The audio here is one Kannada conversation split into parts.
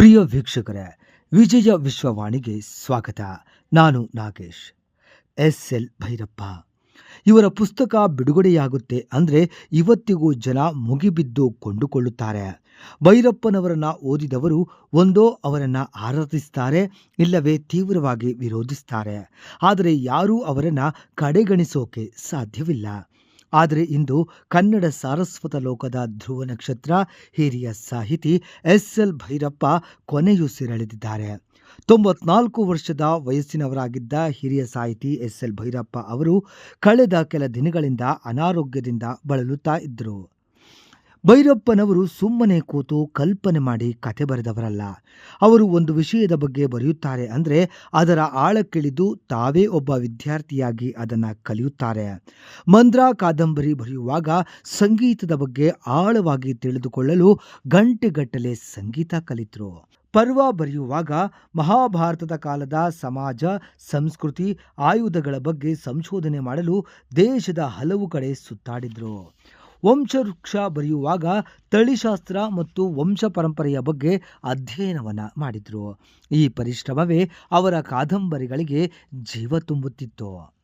ಪ್ರಿಯ ವೀಕ್ಷಕರೇ, ವಿಜಯ ವಿಶ್ವವಾಣಿಗೆ ಸ್ವಾಗತ. ನಾನು ನಾಗೇಶ್. S L Bhyrappa. ಇವರ ಪುಸ್ತಕ ಬಿಡುಗಡೆಯಾಗುತ್ತೆ ಅಂದರೆ ಇವತ್ತಿಗೂ ಜನ ಮುಗಿಬಿದ್ದು ಕೊಂಡುಕೊಳ್ಳುತ್ತಾರೆ. ಭೈರಪ್ಪನವರನ್ನ ಓದಿದವರು ಒಂದೋ ಅವರನ್ನ ಆರಾಧಿಸ್ತಾರೆ, ಇಲ್ಲವೇ ತೀವ್ರವಾಗಿ ವಿರೋಧಿಸ್ತಾರೆ. ಆದರೆ ಯಾರೂ ಅವರನ್ನ ಕಡೆಗಣಿಸೋಕೆ ಸಾಧ್ಯವಿಲ್ಲ. ಆದರೆ ಇಂದು ಕನ್ನಡ ಸಾರಸ್ವತ ಲೋಕದ ಧ್ರುವ ನಕ್ಷತ್ರ, ಹಿರಿಯ ಸಾಹಿತಿ ಎಸ್ ಎಲ್ ಭೈರಪ್ಪ ಕೊನೆಯುಸಿರೆಳೆದಿದ್ದಾರೆ ತೊಂಬತ್ನಾಲ್ಕು ವರ್ಷದ ವಯಸ್ಸಿನವರಾಗಿದ್ದ ಹಿರಿಯ ಸಾಹಿತಿ ಎಸ್ ಎಲ್ ಭೈರಪ್ಪ ಅವರು ಕಳೆದ ಕೆಲ ದಿನಗಳಿಂದ ಅನಾರೋಗ್ಯದಿಂದ ಬಳಲುತ್ತಾ ಇದ್ದರು. ಭೈರಪ್ಪನವರು ಸುಮ್ಮನೆ ಕೂತು ಕಲ್ಪನೆ ಮಾಡಿ ಕತೆ ಬರೆದವರಲ್ಲ. ಅವರು ಒಂದು ವಿಷಯದ ಬಗ್ಗೆ ಬರೆಯುತ್ತಾರೆ ಅಂದರೆ ಅದರ ಆಳಕ್ಕಿಳಿದು ತಾವೇ ಒಬ್ಬ ವಿದ್ಯಾರ್ಥಿಯಾಗಿ ಅದನ್ನು ಕಲಿಯುತ್ತಾರೆ. ಮಂದ್ರ ಕಾದಂಬರಿ ಬರೆಯುವಾಗ ಸಂಗೀತದ ಬಗ್ಗೆ ಆಳವಾಗಿ ತಿಳಿದುಕೊಳ್ಳಲು ಗಂಟೆಗಟ್ಟಲೆ ಸಂಗೀತ ಕಲಿತರು. ಪರ್ವ ಬರೆಯುವಾಗ ಮಹಾಭಾರತದ ಕಾಲದ ಸಮಾಜ, ಸಂಸ್ಕೃತಿ, ಆಯುಧಗಳ ಬಗ್ಗೆ ಸಂಶೋಧನೆ ಮಾಡಲು ದೇಶದ ಹಲವು ಕಡೆ ಸುತ್ತಾಡಿದ್ರು. ವಂಶವೃಕ್ಷ ಬರೆಯುವಾಗ ತಳಿಶಾಸ್ತ್ರ ಮತ್ತು ವಂಶ ಪರಂಪರೆಯ ಬಗ್ಗೆ ಅಧ್ಯಯನವನ್ನು ಮಾಡಿದರು. ಈ ಪರಿಶ್ರಮವೇ ಅವರ ಕಾದಂಬರಿಗಳಿಗೆ ಜೀವ ತುಂಬುತ್ತಿತ್ತು.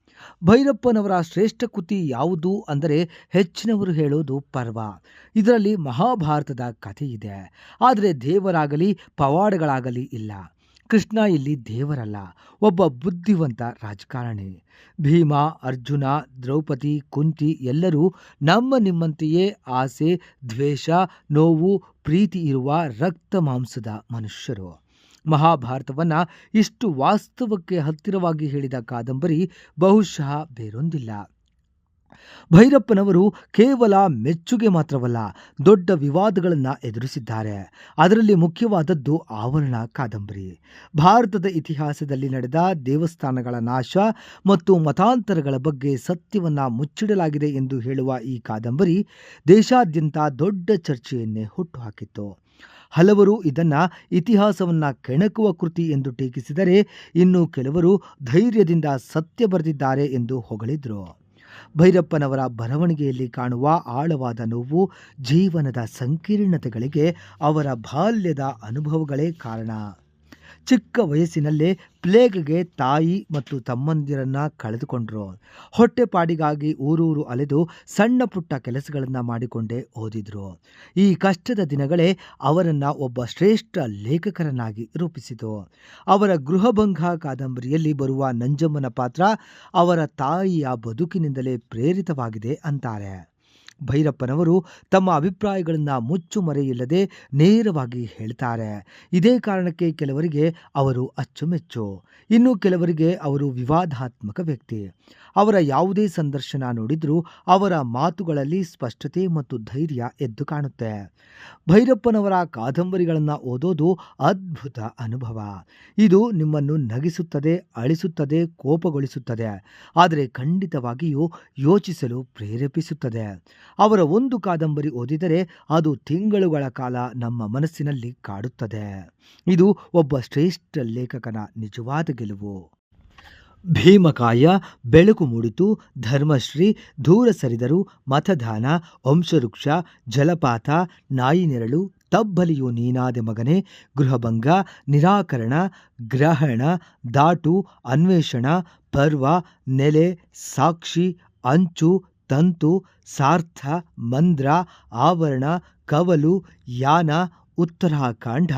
ಭೈರಪ್ಪನವರ ಶ್ರೇಷ್ಠ ಕೃತಿ ಯಾವುದು ಅಂದರೆ ಹೆಚ್ಚಿನವರು ಹೇಳೋದು ಪರ್ವ. ಇದರಲ್ಲಿ ಮಹಾಭಾರತದ ಕಥೆ ಇದೆ ಆದರೆ ದೇವರಾಗಲಿ ಪವಾಡಗಳಾಗಲಿ ಇಲ್ಲ. ಕೃಷ್ಣ ಇಲ್ಲಿ ದೇವರಲ್ಲ, ಒಬ್ಬ ಬುದ್ಧಿವಂತ ರಾಜಕಾರಣಿ. ಭೀಮ, ಅರ್ಜುನ, ದ್ರೌಪದಿ, ಕುಂತಿ ಎಲ್ಲರೂ ನಮ್ಮ ನಿಮ್ಮಂತೆಯೇ ಆಸೆ, ದ್ವೇಷ, ನೋವು, ಪ್ರೀತಿ ಇರುವ ರಕ್ತ ಮಾಂಸದ ಮನುಷ್ಯರು. ಮಹಾಭಾರತವನ್ನು ಇಷ್ಟು ವಾಸ್ತವಕ್ಕೆ ಹತ್ತಿರವಾಗಿ ಹೇಳಿದ ಕಾದಂಬರಿ ಬಹುಶಃ ಬೇರೊಂದಿಲ್ಲ. ಭೈರಪ್ಪನವರು ಕೇವಲ ಮೆಚ್ಚುಗೆ ಮಾತ್ರವಲ್ಲ ದೊಡ್ಡ ವಿವಾದಗಳನ್ನು ಎದುರಿಸಿದ್ದಾರೆ. ಅದರಲ್ಲಿ ಮುಖ್ಯವಾದದ್ದು ಆವರಣ, ಕಾದಂಬರಿ. ಭಾರತದ ಇತಿಹಾಸದಲ್ಲಿ ನಡೆದ ದೇವಸ್ಥಾನಗಳ ನಾಶ ಮತ್ತು ಮತಾಂತರಗಳ ಬಗ್ಗೆ ಸತ್ಯವನ್ನು ಮುಚ್ಚಿಡಲಾಗಿದೆ ಎಂದು ಹೇಳುವ ಈ ಕಾದಂಬರಿ ದೇಶಾದ್ಯಂತ ದೊಡ್ಡ ಚರ್ಚೆಯನ್ನೇ ಹುಟ್ಟುಹಾಕಿತ್ತು. ಹಲವರು ಇದನ್ನ ಇತಿಹಾಸವನ್ನ ಕೆಣಕುವ ಕೃತಿ ಎಂದು ಟೀಕಿಸಿದರೆ ಇನ್ನು ಕೆಲವರು ಧೈರ್ಯದಿಂದ ಸತ್ಯ ಬರೆದಿದ್ದಾರೆ ಎಂದು ಹೊಗಳಿದ್ರು. ಭೈರಪ್ಪನವರ ಬರವಣಿಗೆಯಲ್ಲಿ ಕಾಣುವ ಆಳವಾದ ನೋವು ಜೀವನದ ಸಂಕೀರ್ಣತೆಗಳಿಗೆ ಅವರ ಬಾಲ್ಯದ ಅನುಭವಗಳೇ ಕಾರಣ. ಚಿಕ್ಕ ವಯಸ್ಸಿನಲ್ಲೇ ಪ್ಲೇಗ್ಗೆ ತಾಯಿ ಮತ್ತು ತಮ್ಮಂದಿರನ್ನು ಕಳೆದುಕೊಂಡರು. ಹೊಟ್ಟೆಪಾಡಿಗಾಗಿ ಊರೂರು ಅಲೆದು ಸಣ್ಣ ಪುಟ್ಟ ಕೆಲಸಗಳನ್ನು ಮಾಡಿಕೊಂಡೇ ಓದಿದರು. ಈ ಕಷ್ಟದ ದಿನಗಳೇ ಅವರನ್ನು ಒಬ್ಬ ಶ್ರೇಷ್ಠ ಲೇಖಕರನ್ನಾಗಿ ರೂಪಿಸಿತು. ಅವರ ಗೃಹಭಂಗ ಕಾದಂಬರಿಯಲ್ಲಿ ಬರುವ ನಂಜಮ್ಮನ ಪಾತ್ರ ಅವರ ತಾಯಿಯ ಬದುಕಿನಿಂದಲೇ ಪ್ರೇರಿತವಾಗಿದೆ ಅಂತಾರೆ. ಭೈರಪ್ಪನವರು ತಮ್ಮ ಅಭಿಪ್ರಾಯಗಳನ್ನು ಮುಚ್ಚುಮರೆಯಿಲ್ಲದೆ ನೇರವಾಗಿ ಹೇಳ್ತಾರೆ. ಇದೇ ಕಾರಣಕ್ಕೆ ಕೆಲವರಿಗೆ ಅವರು ಅಚ್ಚುಮೆಚ್ಚು. ಇನ್ನು ಕೆಲವರಿಗೆ ಅವರು ವಿವಾದಾತ್ಮಕ ವ್ಯಕ್ತಿ. ಅವರ ಯಾವುದೇ ಸಂದರ್ಶನ ನೋಡಿದರೂ ಅವರ ಮಾತುಗಳಲ್ಲಿ ಸ್ಪಷ್ಟತೆ ಮತ್ತು ಧೈರ್ಯ ಎದ್ದು ಕಾಣುತ್ತೆ. ಭೈರಪ್ಪನವರ ಕಾದಂಬರಿಗಳನ್ನು ಓದೋದು ಅದ್ಭುತ ಅನುಭವ. ಇದು ನಿಮ್ಮನ್ನು ನಗಿಸುತ್ತದೆ, ಅಳಿಸುತ್ತದೆ, ಕೋಪಗೊಳಿಸುತ್ತದೆ, ಆದರೆ ಖಂಡಿತವಾಗಿಯೂ ಯೋಚಿಸಲು ಪ್ರೇರೇಪಿಸುತ್ತದೆ. ಅವರ ಒಂದು ಕಾದಂಬರಿ ಓದಿದರೆ ಅದು ತಿಂಗಳುಗಳ ಕಾಲ ನಮ್ಮ ಮನಸ್ಸಿನಲ್ಲಿ ಕಾಡುತ್ತದೆ. ಇದು ಒಬ್ಬ ಶ್ರೇಷ್ಠ ಲೇಖಕನ ನಿಜವಾದ ಗೆಲುವು. ಭೀಮಕಾಯ, ಬೆಳಕು ಮೂಡಿತು, ಧರ್ಮಶ್ರೀ, ದೂರ ಸರಿದರು, ಮತದಾನ, ವಂಶವೃಕ್ಷ, ಜಲಪಾತ, ನಾಯಿ ನೆರಳು, ತಬ್ಬಲಿಯು ನೀನಾದೆ ಮಗನೆ, ಗೃಹಭಂಗ, ನಿರಾಕರಣ, ಗ್ರಹಣ, ದಾಟು, ಅನ್ವೇಷಣ, ಪರ್ವ, ನೆಲೆ, ಸಾಕ್ಷಿ, ಅಂಚು, ತಂತು, ಸಾರ್ಥ, ಮಂದ್ರ, ಆವರಣ, ಕವಲು, ಯಾನ, ಉತ್ತರಾಖಂಡ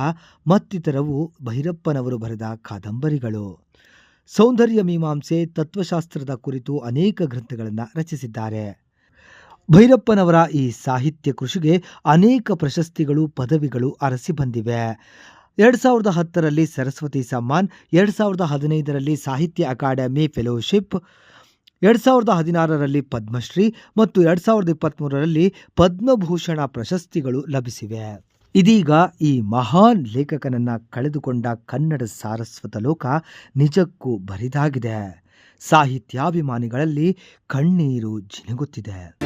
ಮತ್ತಿತರವು ಭೈರಪ್ಪನವರು ಬರೆದ ಕಾದಂಬರಿಗಳು. ಸೌಂದರ್ಯ ಮೀಮಾಂಸೆ ತತ್ವಶಾಸ್ತ್ರದ ಕುರಿತು ಅನೇಕ ಗ್ರಂಥಗಳನ್ನು ರಚಿಸಿದ್ದಾರೆ. ಭೈರಪ್ಪನವರ ಈ ಸಾಹಿತ್ಯ ಕೃಷಿಗೆ ಅನೇಕ ಪ್ರಶಸ್ತಿಗಳು, ಪದವಿಗಳು ಅರಸಿ ಬಂದಿವೆ. ಎರಡು ಸಾವಿರದ ಹತ್ತರಲ್ಲಿ ಸರಸ್ವತಿ ಸಮ್ಮಾನ್, ಎರಡು ಸಾವಿರದ ಹದಿನೈದರಲ್ಲಿ ಸಾಹಿತ್ಯ ಅಕಾಡೆಮಿ ಫೆಲೋಶಿಪ್, ಎರಡು ಸಾವಿರದ ಹದಿನಾರರಲ್ಲಿ ಪದ್ಮಶ್ರೀ ಮತ್ತು ಎರಡು ಸಾವಿರದ ಇಪ್ಪತ್ತ್ಮೂರರಲ್ಲಿ ಪದ್ಮಭೂಷಣ ಪ್ರಶಸ್ತಿಗಳು ಲಭಿಸಿವೆ. ಇದೀಗ ಈ ಮಹಾನ್ ಲೇಖಕನನ್ನ ಕಳೆದುಕೊಂಡ ಕನ್ನಡ ಸಾರಸ್ವತ ಲೋಕ ನಿಜಕ್ಕೂ ಬರಿದಾಗಿದೆ. ಸಾಹಿತ್ಯಾಭಿಮಾನಿಗಳಲ್ಲಿ ಕಣ್ಣೀರು ಜಿನುಗುತ್ತಿದೆ.